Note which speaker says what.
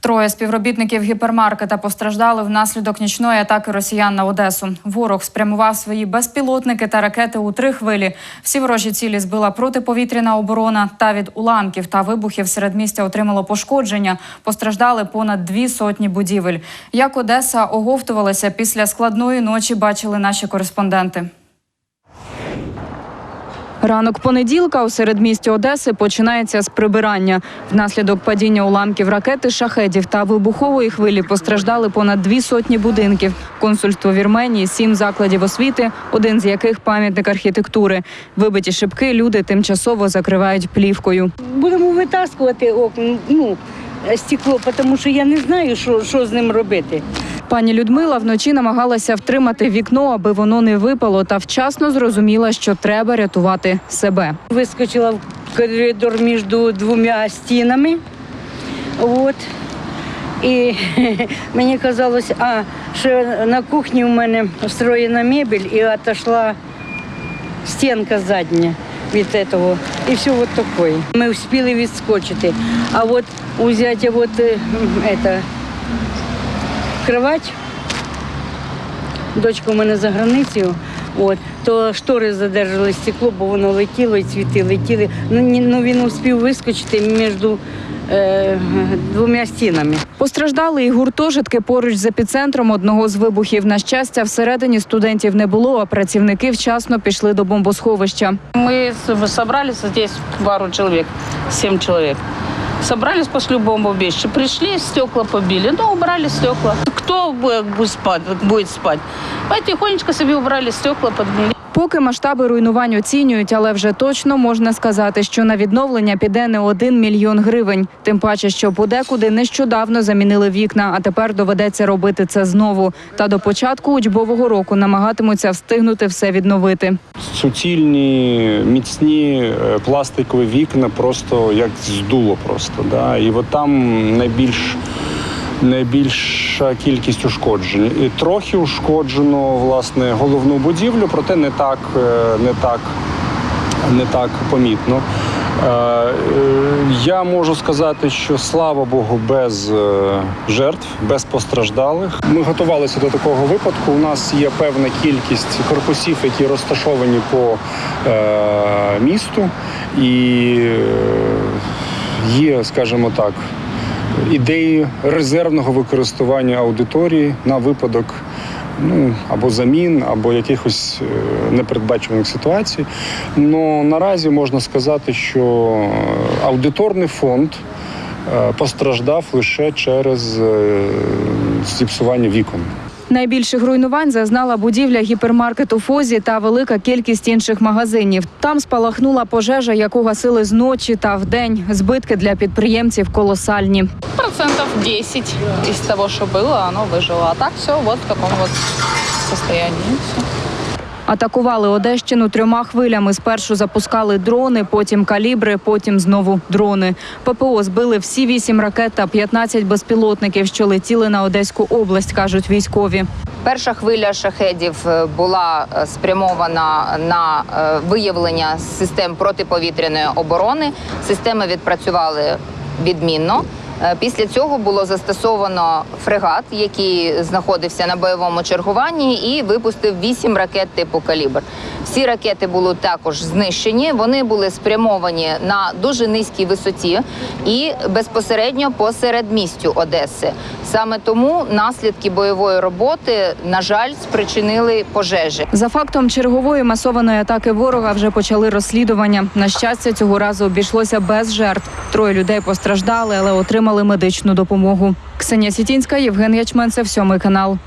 Speaker 1: Троє співробітників гіпермаркета постраждали внаслідок нічної атаки росіян на Одесу. Ворог спрямував свої безпілотники та ракети у три хвилі. Всі ворожі цілі збила протиповітряна оборона. Та від уламків та вибухів серед містя отримало пошкодження. Постраждали понад дві сотні будівель. Як Одеса оговтувалася після складної ночі, бачили наші кореспонденти. Ранок понеділка у середмісті Одеси починається з прибирання. Внаслідок падіння уламків ракети, шахедів та вибухової хвилі постраждали понад дві сотні будинків. Консульство Вірменії, сім закладів освіти, один з яких пам'ятник архітектури. Вибиті шибки люди тимчасово закривають плівкою.
Speaker 2: Будемо витаскувати окна, ну, стекло, тому що я не знаю, що, що з ним робити.
Speaker 1: Пані Людмила вночі намагалася втримати вікно, аби воно не випало, та вчасно зрозуміла, що треба рятувати себе.
Speaker 2: Вискочила в коридор між двома стінами. От. І мені казалось, а що на кухні у мене встроєна мебель і отошла стінка задня від цього. І все от таке. Ми встигли відскочити. А от взяти от, е, это, кровать, дочка у мене за границею, от, то штори задержали стекло, бо воно летіло і цвіти летіли. Ну, ні- ну він успів вискочити між е, двома стінами.
Speaker 1: Постраждали і гуртожитки поруч з епіцентром одного з вибухів. На щастя, всередині студентів не було, а працівники вчасно пішли до бомбосховища.
Speaker 3: Мы с- собрались здесь пару человек, семь человек. Собрались, после вещи. Пришли, стекла побили. Ну, убрали стекла. Кто будет спать? Будет спать? Потихонечку себе убрали стекла, подмели.
Speaker 1: Поки масштаби руйнувань оцінюють, але вже точно можна сказати, що на відновлення піде не один мільйон гривень. Тим паче, що подекуди нещодавно замінили вікна, а тепер доведеться робити це знову. Та до початку учбового року намагатимуться встигнути все відновити.
Speaker 4: суцільні, міцні е, пластикові вікна просто як здуло просто. Да? І от там найбільш найбільша кількість ушкоджень. І трохи ушкоджено власне головну будівлю, проте не так, е, не так, не так помітно. Е, е, Я можу сказати, що слава Богу, без жертв, без постраждалих. Ми готувалися до такого випадку. У нас є певна кількість корпусів, які розташовані по місту, і є, скажімо так, ідеї резервного використання аудиторії на випадок ну, або замін, або якихось е, непередбачуваних ситуацій. Но наразі можна сказати, що е, аудиторний фонд е, постраждав лише через зіпсування вікон.
Speaker 1: Найбільших руйнувань зазнала будівля гіпермаркету Фозі та велика кількість інших магазинів. Там спалахнула пожежа, яку гасили зночі та вдень. Збитки для підприємців колосальні.
Speaker 3: Процентов 10 из того, что было, оно выжило. А так все вот в таком вот состоянии. Всё.
Speaker 1: Атакували Одещину трьома хвилями. Спершу запускали дрони, потім калібри, потім знову дрони. ППО збили всі вісім ракет та 15 безпілотників, що летіли на Одеську область, кажуть військові.
Speaker 5: Перша хвиля шахедів е, була е, спрямована на е, виявлення систем протиповітряної оборони. Системи відпрацювали відмінно. Е, Після цього було застосовано фрегат, який знаходився на бойовому чергуванні, і випустив вісім ракет типу калібр. Всі ракети були також знищені. Вони були спрямовані на дуже низькій висоті і безпосередньо по середмістю Одеси. Саме тому наслідки бойової роботи, на жаль, спричинили пожежі.
Speaker 1: За фактом чергової масованої атаки ворога вже почали розслідування. На щастя, цього разу обійшлося без жертв. Троє людей постраждали, але отримали медичну допомогу. Ксенія Сітінська, Євген Ячменцев, сьомий канал.